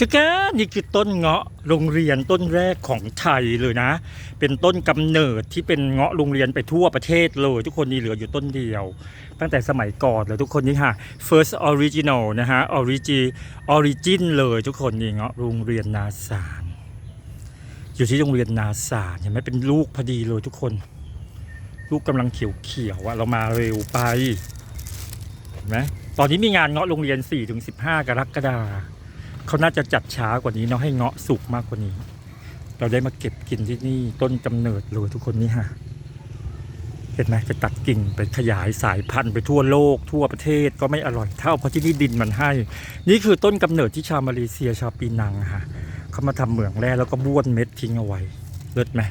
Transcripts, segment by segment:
จ้าแกนี่คือต้นเงาะโรงเรียนต้นแรกของไทยเลยนะ เป็นต้นกำเนิดที่เป็นเงาะโรงเรียนไปทั่วประเทศเลย ทุกคนนี่เหลืออยู่ต้นเดียว ตั้งแต่สมัยก่อนเลยทุกคนนี่ค่ะ first original นะฮะ origin origin เลยทุกคนนี่เงาะโรงเรียนนาสารอยู่ที่โรงเรียนนาสารเห็นไหมเป็นลูกพอดีเลยทุกคน ลูกกำลังเขียวๆอะเรามาเร็วไปเห็นไหมตอนนี้มีงานเงาะโรงเรียน 4-15 กรกฎาคม เขาน่าจะจัดช้ากว่านี้เนาะให้เงาะสุกมากกว่านี้ เราได้มาเก็บกินที่นี่ต้นกำเนิดเลยทุกคนนี่ฮะเห็นไหมจะตัดกิ่งไปขยายสายพันธุ์ไปทั่วโลก ทั่วประเทศก็ไม่อร่อยเท่าเพราะที่นี่ดินมันให้ นี่คือต้นกำเนิดที่ชาวมาเลเซียชาวปีนังฮะเขามาทำเหมืองแร่แล้วก็บ้วนเม็ดทิ้งเอาไว้เลิศไหม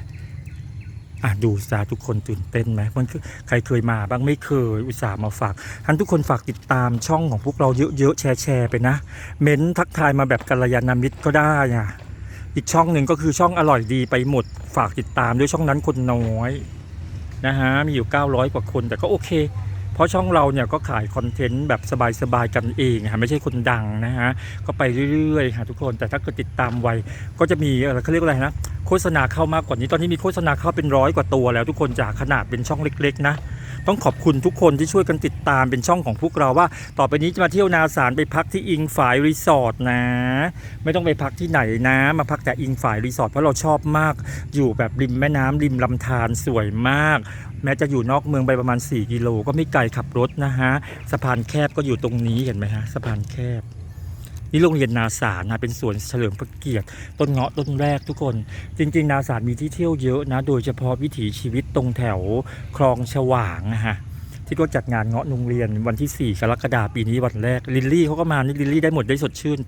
อะดูซาทุกคนตื่นเต้นไหมมันคือใครเคยมาบ้างไม่เคยอุตส่าห์มาฝากท่านทุกคนฝากติดตามช่องของพวกเราเยอะๆแชร์ๆไปนะ เม้นทักทายมาแบบกัลยาณมิตรก็ได้อะอีกช่องหนึ่งก็คือช่องอร่อยดีไปหมดฝากติดตามด้วยช่องนั้นคนน้อยนะฮะมีอยู่ 900 กว่าคนแต่ก็โอเค เพราะช่องเราเนี่ยก็ขายคอนเทนต์แบบสบายๆกันเองฮะไม่ใช่คนดังนะฮะก็ไปเรื่อยๆค่ะทุกคนแต่ถ้าเกิดติดตามไวก็จะมีอะไรเขาเรียกว่าอะไรนะโฆษณาเข้ามากกว่านี้ตอนนี้มีโฆษณาเข้าเป็นร้อยกว่าตัวแล้วทุกคนจากขนาดเป็นช่องเล็ก ๆ นะ ต้องขอบคุณทุกคนที่ช่วยกันติดตามเป็นช่องของพวกเราว่า ต่อไปนี้จะมาเที่ยวนาสารไปพักที่อิงฝายรีสอร์ทนะ ไม่ต้องไปพักที่ไหนนะ มาพักแต่อิงฝายรีสอร์ทเพราะเราชอบมาก อยู่แบบริมแม่น้ำริมลำธารสวยมาก แม้จะอยู่นอกเมืองไปประมาณ 4 กิโลก็ไม่ไกลขับรถนะฮะสะพานแคบก็อยู่ตรงนี้เห็นไหมฮะสะพานแคบ นี่โรงเรียนนาสารนะเป็นสวนเฉลิมพระเกียรติต้นเงาะต้นแรกทุกคน จริง ๆ นาสารมีที่เที่ยวเยอะนะ โดยเฉพาะวิถีชีวิตตรงแถวคลองฉวางนะฮะที่ก็จัดงานเงาะโรงเรียนวันที่ 4 กรกฎาคมปีนี้วันแรก ลิลลี่เขาก็มานี่ลิลลี่ได้หมดได้สดชื่น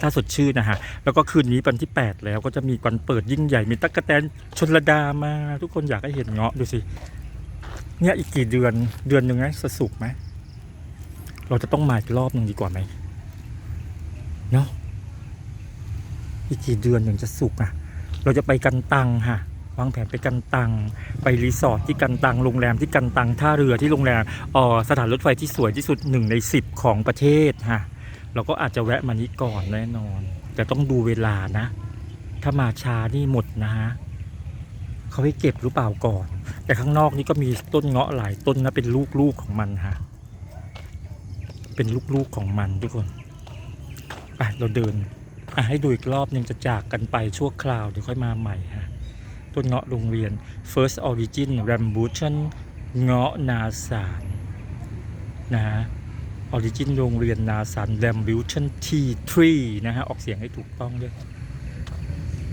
ถ้าสดชื่นนะฮะ แล้วก็คืนนี้วันที่ 8 แล้วก็จะมีวันเปิดยิ่งใหญ่ มีตั๊กแตนชนระดามา ทุกคนอยากให้เห็นเงาะดูสิ เนี่ยอีกกี่เดือนเดือนหนึ่งนะจะสุกไหม เราจะต้องมาอีกรอบหนึ่งดีกว่าไหม เนาะอีกกี่เดือนถึงจะสุกอะ เราจะไปกันตังค่ะวางแผนไปกันตังไปรีสอร์ทที่กันตังโรงแรมที่กันตังท่าเรือที่โรงแรมอ๋อสถานรถไฟที่สวยที่สุดหนึ่งในสิบของประเทศฮะเราก็อาจจะแวะมานี้ก่อนแน่นอน แต่ต้องดูเวลานะ ถ้ามาช้านี่หมดนะฮะเขาให้เก็บหรือเปล่าก่อน แต่ข้างนอกนี่ก็มีต้นเงาะหลายต้นนะเป็นลูกๆของมันฮะเป็นลูกๆของมันทุกคน ไปเราเดินอะให้ดูอีกรอบหนึ่งจะจากกันไปชั่วคราวเดี๋ยวค่อยมาใหม่ฮะต้นเงาะโรงเรียน First Origin Rambutan เงาะนาสารนะฮะ Origin โรงเรียนนาสาร Rambutan T3 นะฮะ ออกเสียงให้ถูกต้องด้วย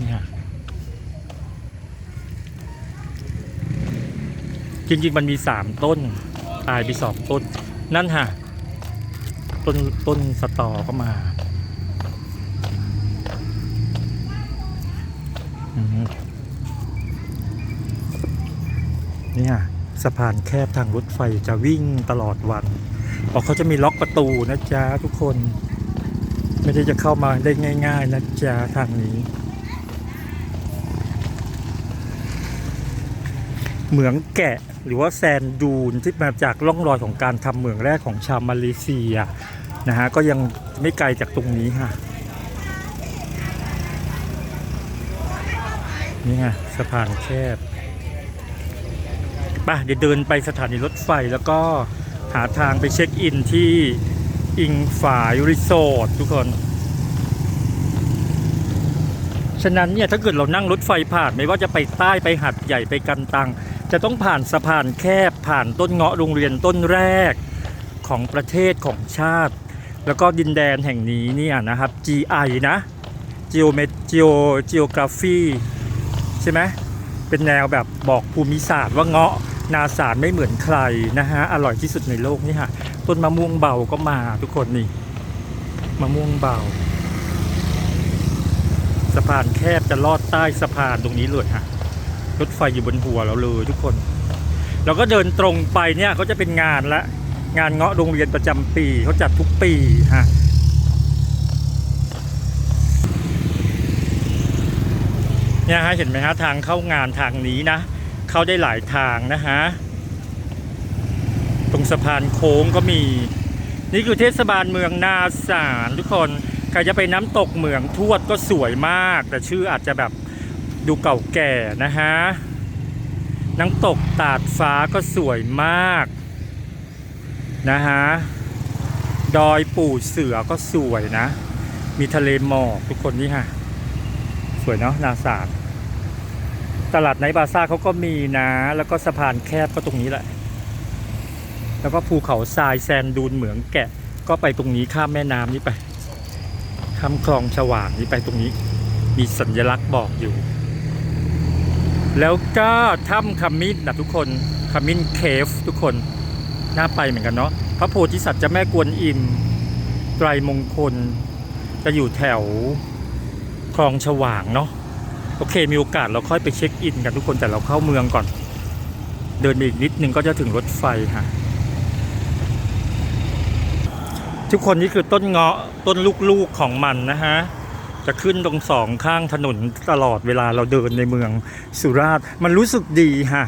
นี่ฮะจริงๆ มันมี3ต้น ตายไป2ต้น นั่นฮะ ต้นต้นสตอก็มาอืม เนี่ยสะพานแคบทางรถไฟจะวิ่งตลอดวันบอกเขาจะมีล็อกประตูนะจ๊ะทุกคน ไม่ได้จะเข้ามาได้ง่าย ๆ นะจ๊ะทางนี้ เหมืองแกะหรือว่าแซนดูนที่มาจากร่องรอยของการทำเหมืองแรกของชาวมาเลเซียนะฮะก็ยังไม่ไกลจากตรงนี้ค่ะ นี่ไงสะพานแคบไป่ะเดี๋ยวเดินไปสถานีรถไฟแล้วก็หาทางไปเช็คอินที่อิงฝายรีสอร์ททุกคน ฉะนั้นเนี่ยถ้าเกิดเรานั่งรถไฟผ่านไม่ว่าจะไปใต้ไปหัดใหญ่ไปกันตัง จะต้องผ่านสะพานแคบผ่านต้นเงาะโรงเรียนต้นแรกของประเทศของชาติ แล้วก็ดินแดนแห่งนี้เนี่ยนะครับ GI นะ Geo Geo Geography ช่ไหมเป็นแนวแบบบอกภูมิศาสตร์ว่าเงาะนาสารไม่เหมือนใครนะฮะ อร่อยที่สุดในโลกนี่ฮะ ต้นมะม่วงเบาก็มาทุกคนนี่ มะม่วงเบา สะพานแคบจะลอดใต้สะพานตรงนี้เลยฮะ รถไฟอยู่บนหัวเราเลยทุกคน เราก็เดินตรงไปเนี่ยเขาจะเป็นงานละ งานเงาะโรงเรียนประจำปีเขาจัดทุกปีฮะ เนี่ยฮะเห็นไหมฮะทางเข้างานทางนี้นะ เข้าได้หลายทางนะฮะ ตรงสะพานโค้งก็มี นี่คือเทศบาลเมืองนาสารทุกคนใครจะไปน้ำตกเหมืองทวดก็สวยมาก แต่ชื่ออาจจะแบบดูเก่าแก่นะฮะน้ำตกตาดฟ้าก็สวยมากนะฮะดอยปู่เสือก็สวยนะ มีทะเลหมอกทุกคนนี่ฮะ สวยเนาะนาสาดตลาดไนบาซ่าเขาก็มีนะ แล้วก็สะพานแคบก็ตรงนี้แหละ แล้วก็ภูเขาทรายแซนดูนเหมืองแกะ ก็ไปตรงนี้ข้ามแม่น้ำนี้ไป ข้ามคลองฉว่างนี้ไปตรงนี้ มีสัญลักษณ์บอกอยู่ แล้วก็ถ้ำขมิ้นนะทุกคนขมิ้นเคฟทุกคน น่าไปเหมือนกันเนาะ พระโพธิสัตว์เจะแม่กวนอิมไตรมงคล จะอยู่แถว คลองฉว่างเนาะโอเคมีโอกาสเราค่อยไปเช็คอินกันทุกคนแต่เราเข้าเมืองก่อน เดินไปอีกนิดนึงก็จะถึงรถไฟฮะทุกคนนี่คือต้นเงาะต้นลูกๆของมันนะฮะจะขึ้นตรงสองข้างถนนตลอดเวลาเราเดินในเมืองสุราษฎร์มันรู้สึกดีฮะ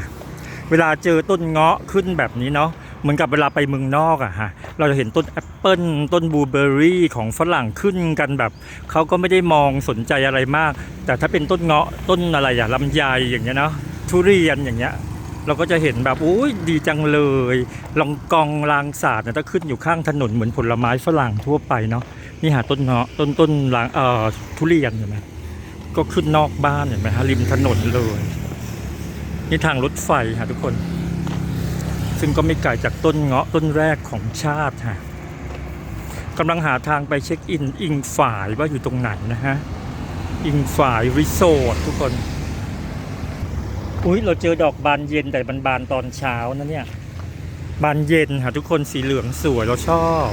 เวลาเจอต้นเงาะขึ้นแบบนี้เนาะ เหมือนกับเวลาไปเมืองนอกอะฮะเราจะเห็นต้นแอปเปิลต้นบลูเบอร์รี่ของฝรั่งขึ้นกันแบบเขาก็ไม่ได้มองสนใจอะไรมาก แต่ถ้าเป็นต้นเงาะต้นอะไรอะลำไยอย่างเงี้ยเนาะทุเรียนอย่างเงี้ยเราก็จะเห็นแบบอุ้ยดีจังเลยลองกองลางศาสตร์เนี่ยถ้าขึ้นอยู่ข้างถนนเหมือนผลไม้ฝรั่งทั่วไปเนาะนี่หาต้นเงาะต้นต้นลางเอ่อทุเรียนเห็นไหมก็ขึ้นนอกบ้านเห็นไหมฮะริมถนนเลย นี่ทางรถไฟฮะทุกคน ซึ่งก็ไม่ไกลจากต้นเงาะต้นแรกของชาติฮะกำลังหาทางไปเช็คอิน อิงฝ่ายว่าอยู่ตรงไหนนะฮะ อิงฝ่ายรีสอร์ททุกคน อุ้ยเราเจอดอกบานเย็นแต่มันบานตอนเช้านะเนี่ย บานเย็นค่ะทุกคนสีเหลืองสวยเราชอบ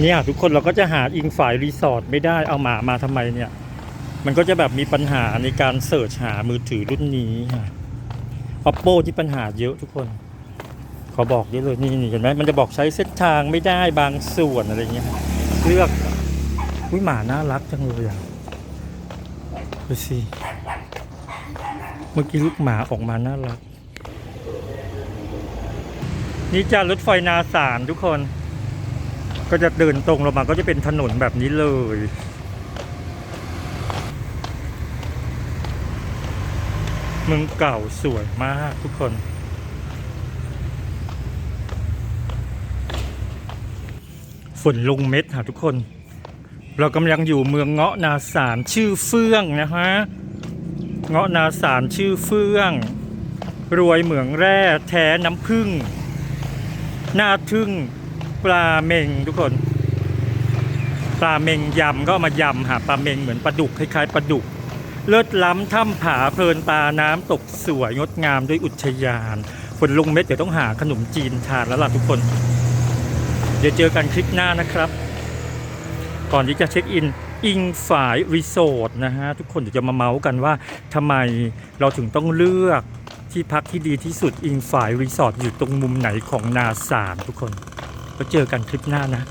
เนี่ยทุกคนเราก็จะหาอิงฝ่ายรีสอร์ทไม่ได้เอาหมามาทำไมเนี่ย มันก็จะแบบมีปัญหาในการเสิร์ชหามือถือรุ่นนี้ค่ะ oppo ที่ปัญหาเยอะทุกคนขอบอกได้เลยนี่นี่เห็นไหมมันจะบอกใช้เส้นทางไม่ได้บางส่วนอะไรเงี้ยเลือกอุ้ยหมาน่ารักจังเลยอะดูสิเมื่อกี้ลูกหมาออกมาน่ารัก นี่จะรถไฟนาสารทุกคน ก็จะเดินตรงลงมาก็จะเป็นถนนแบบนี้เลย เมืองเก่าสวยมากทุกคน ฝนลงเม็ดค่ะทุกคน เรากำลังอยู่เมืองเงาะนาสารชื่อเฟื่องนะฮะ เงาะนาสารชื่อเฟื่อง รวยเหมืองแร่แท้น้ำผึ้งหน้าทึ่งปลาเมงทุกคน ปลาเมงยำก็มายำหาปลาเมงเหมือนปลาดุกคล้ายๆปลาดุก เลิศล้ำถ้ำผาเพลินตาน้ำตกสวยงดงามด้วยอุทยานฝนลงเม็ดเดี๋ยวต้องหาขนมจีนทานแล้วล่ะทุกคน เดี๋ยวเจอกันคลิปหน้านะครับ ก่อนที่จะเช็คอินอิงฝายรีสอร์ทนะฮะ ทุกคนเดี๋ยวจะมาเมาส์กันว่าทำไมเราถึงต้องเลือกที่พักที่ดีที่สุดอิงฝายรีสอร์ทอยู่ตรงมุมไหนของนาสารทุกคนแล้วเจอกันคลิปหน้านะ